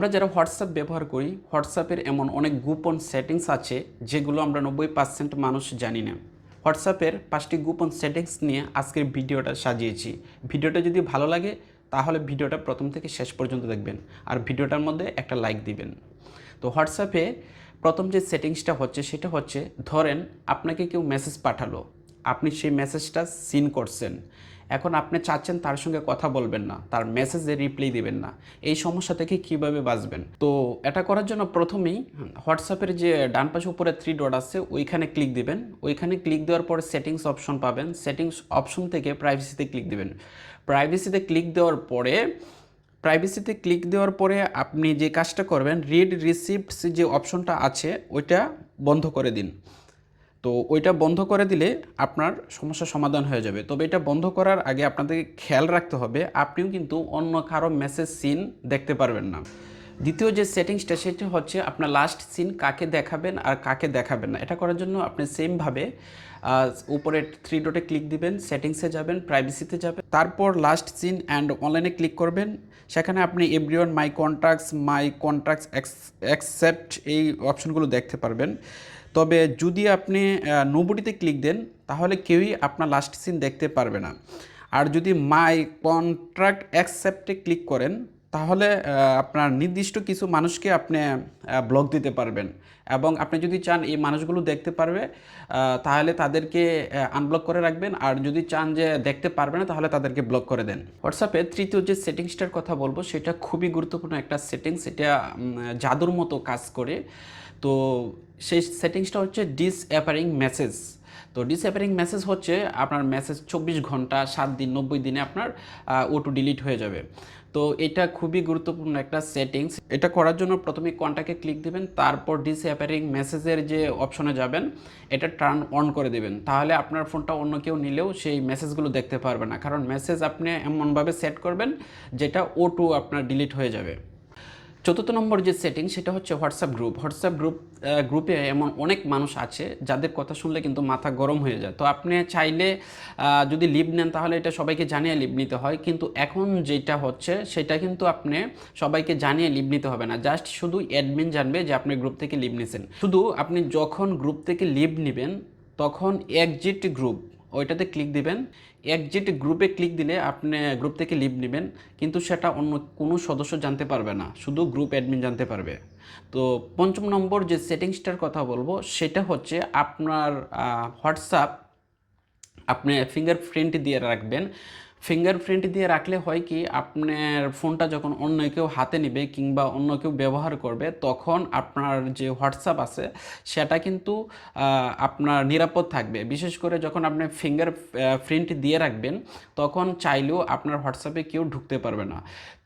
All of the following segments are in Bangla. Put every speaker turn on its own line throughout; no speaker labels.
আমরা যারা হোয়াটসঅ্যাপ ব্যবহার করি হোয়াটসঅ্যাপের এমন অনেক গোপন সেটিংস আছে যেগুলো আমরা নব্বই পার্সেন্ট মানুষ জানি না। হোয়াটসঅ্যাপের পাঁচটি গোপন সেটিংস নিয়ে আজকের ভিডিওটা সাজিয়েছি। ভিডিওটা যদি ভালো লাগে, তাহলে ভিডিওটা প্রথম থেকে শেষ পর্যন্ত দেখবেন। আর ভিডিওটার মধ্যে একটা লাইক দিবেন। তো হোয়াটসঅ্যাপে প্রথম যে সেটিংসটা হচ্ছে, সেটা হচ্ছে, ধরেন আপনাকে কেউ মেসেজ পাঠালো। আপনি সেই মেসেজটা সিন করছেন। এখন আপনি চাচ্ছেন তার সঙ্গে কথা বলবেন না, তার মেসেজে রিপ্লাই দিবেন না। এই সমস্যা থেকে কীভাবে বাঁচবেন? তো এটা করার জন্য প্রথমেই হোয়াটসঅ্যাপের যে ডান পাশে উপরে থ্রি ডট আছে, ওইখানে ক্লিক দিবেন। ওইখানে ক্লিক দেওয়ার পরে সেটিংস অপশন পাবেন। সেটিংস অপশন থেকে প্রাইভেসিতে ক্লিক দিবেন। প্রাইভেসিতে ক্লিক দেওয়ার পরে প্রাইভেসিতে ক্লিক দেওয়ার পরে আপনি যে কাজটা করবেন রিড রিসিপ্টস যে অপশনটা আছে, ওইটা বন্ধ করে দিন। তো ওইটা বন্ধ করে দিলে আপনার সমস্যার সমাধান হয়ে যাবে। তবে এটা বন্ধ করার আগে আপনাদেরকে খেয়াল রাখতে হবে, আপনিও কিন্তু অন্য কারও মেসেজ সিন দেখতে পারবেন না। দ্বিতীয় যে সেটিংসটা সেটা হচ্ছে আপনার লাস্ট সিন কাকে দেখাবেন আর কাকে দেখাবেন না। এটা করার জন্য আপনি সেমভাবে উপরে থ্রি ডটে ক্লিক দিবেন সেটিংসে যাবেন প্রাইভেসিতে যাবেন, তারপর লাস্ট সিন অ্যান্ড অনলাইনে ক্লিক করবেন। সেখানে আপনি everyone my contacts my contacts accept এই অপশনগুলো দেখতে পারবেন। তবে যদি আপনি নোবডিতে ক্লিক দেন, তাহলে কেউই আপনার লাস্ট সিন দেখতে পারবে না। আর যদি মাই কন্ট্রাক্ট অ্যাকসেপ্টে ক্লিক করেন তাহলে আপনার নির্দিষ্ট কিছু মানুষকে আপনি ব্লক দিতে পারবেন। এবং আপনি যদি চান এই মানুষগুলো দেখতে পারবে তাহলে তাদেরকে আনব্লক করে রাখবেন। আর যদি চান যে দেখতে পারবে না, তাহলে তাদেরকে ব্লক করে দেন। হোয়াটসঅ্যাপে তৃতীয় যে সেটিংসটার কথা বলব, সেটা খুবই গুরুত্বপূর্ণ একটা সেটিংস এটা জাদুর মতো কাজ করে। তো সেই সেটিংসটা হচ্ছে ডিস অ্যাপারিং মেসেজ তো ডিসঅ্যাপারিং মেসেজ হচ্ছে আপনার মেসেজ চব্বিশ ঘণ্টা, সাত দিন, নব্বই দিনে আপনার ওটু ডিলিট হয়ে যাবে। তো এটা খুবই গুরুত্বপূর্ণ একটা সেটিংস এটা করার জন্য প্রথমে কন্ট্যাক্টে ক্লিক দিবেন, তারপর ডিসঅ্যাপারিং মেসেজের যে অপশনে যাবেন, এটা টার্ন অন করে দেবেন। তাহলে আপনার ফোনটা অন্য কেউ নিলেও সেই মেসেজগুলো দেখতে পারবে না। কারণ মেসেজ আপনি এমনভাবে সেট করবেন, যেটা ও টু আপনার ডিলিট হয়ে যাবে। চতুর্থ নম্বর যে সেটিং সেটা হচ্ছে হোয়াটসঅ্যাপ গ্রুপ হোয়াটসঅ্যাপ গ্রুপ গ্রুপে এমন অনেক মানুষ আছে যাদের কথা শুনলে কিন্তু মাথা গরম হয়ে যায়। তো আপনি চাইলে যদি লিভ নেন তাহলে এটা সবাইকে জানিয়ে লিভ নিতে হয়। কিন্তু এখন যেটা হচ্ছে সেটা কিন্তু আপনি সবাইকে জানিয়ে লিভ নিতে হবে না। জাস্ট শুধু অ্যাডমিন জানবে যে আপনি গ্রুপ থেকে লিভ নিছেন। শুধু আপনি যখন গ্রুপ থেকে লিভ নেবেন, তখন একজিট গ্রুপ ওইটাতে ক্লিক দিবেন। একজিট গ্রুপে ক্লিক দিলে আপনি গ্রুপ থেকে লিভ নেবেন, কিন্তু সেটা অন্য কোনো সদস্য জানতে পারবে না, শুধু গ্রুপ অ্যাডমিন জানতে পারবে। তো পঞ্চম নম্বর যে সেটিংসটার কথা বলব, সেটা হচ্ছে আপনার হোয়াটসঅ্যাপ আপনি ফিঙ্গার প্রিন্ট দিয়ে রাখবেন। ফিঙ্গারপ্রিন্ট দিয়ে রাখলে হয় কি, আপনার ফোনটা যখন অন্য কেউ হাতে নেবে কিংবা অন্য কেউ ব্যবহার করবে, তখন আপনার যে হোয়াটসঅ্যাপ আছে, সেটা কিন্তু আপনার নিরাপদ থাকবে। বিশেষ করে যখন আপনি ফিঙ্গার প্রিন্ট দিয়ে রাখবেন, তখন চাইলেও আপনার হোয়াটসঅ্যাপে কেউ ঢুকতে পারবে না।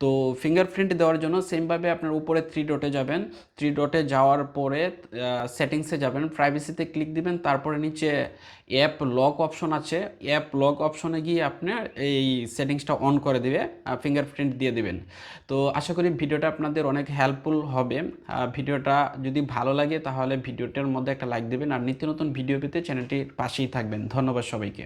তো ফিঙ্গারপ্রিন্ট দেওয়ার জন্য সেমভাবে আপনার উপরে থ্রি ডটে যাবেন। থ্রি ডটে যাওয়ার পরে সেটিংসে যাবেন প্রাইভেসিতে ক্লিক দিবেন, তারপরে নিচে অ্যাপ লক অপশন আছে। অ্যাপ লক অপশনে গিয়ে আপনার এই সেটিংসটা অন করে দেবে ফিঙ্গারপ্রিন্ট দিয়ে দেবেন। তো আশা করি ভিডিওটা আপনাদের অনেক হেল্পফুল হবে। ভিডিওটা যদি ভালো লাগে তাহলে ভিডিওটার মধ্যে একটা লাইক দেবেন আর নিত্য নতুন ভিডিও পেতে চ্যানেলটির পাশেই থাকবেন। ধন্যবাদ সবাইকে।